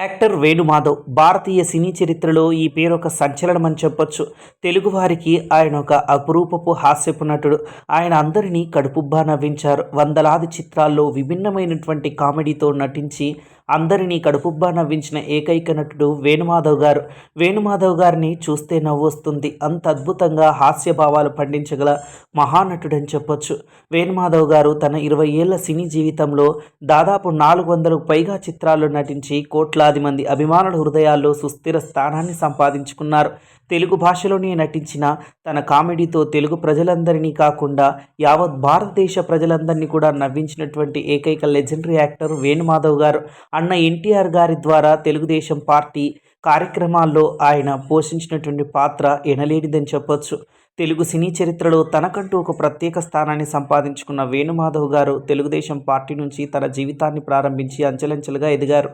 Actor Venumadhav భారతీయ సినీ చరిత్రలో ఈ పేరు ఒక సంచలనం అని చెప్పొచ్చు. తెలుగువారికి ఆయన ఒక అపురూపపు హాస్యపు నటుడు. ఆయన అందరినీ కడుపుబ్బా నవ్వించారు. వందలాది చిత్రాల్లో విభిన్నమైనటువంటి కామెడీతో నటించి అందరినీ కడుపుబ్బా నవ్వించిన ఏకైక నటుడు వేణుమాధవ్ గారు. వేణుమాధవ్ గారిని చూస్తే నవ్వు వస్తుంది. అంత అద్భుతంగా హాస్య భావాలు పండించగల మహానటుడని చెప్పొచ్చు. వేణుమాధవ్ గారు తన ఇరవై ఏళ్ళ సినీ జీవితంలో దాదాపు నాలుగు వందలకు పైగా చిత్రాల్లో నటించి కోట్లాది మంది అభిమానుల హృదయాల్లో సుస్థిర స్థానాన్ని సంపాదించుకున్నారు. తెలుగు భాషలోనే నటించిన తన కామెడీతో తెలుగు ప్రజలందరినీ కాకుండా యావత్ భారతదేశ ప్రజలందరినీ కూడా నవ్వించినటువంటి ఏకైక లెజెండరీ యాక్టర్ వేణుమాధవ్ గారు. అన్న ఎన్టీఆర్ గారి ద్వారా తెలుగుదేశం పార్టీ కార్యక్రమాల్లో ఆయన పోషించినటువంటి పాత్ర ఎనలేనిదని చెప్పొచ్చు. తెలుగు సినీ చరిత్రలో తనకంటూ ఒక ప్రత్యేక స్థానాన్ని సంపాదించుకున్న వేణుమాధవ్ గారు తెలుగుదేశం పార్టీ నుంచి తన జీవితాన్ని ప్రారంభించి అంచెలంచెలుగా ఎదిగారు.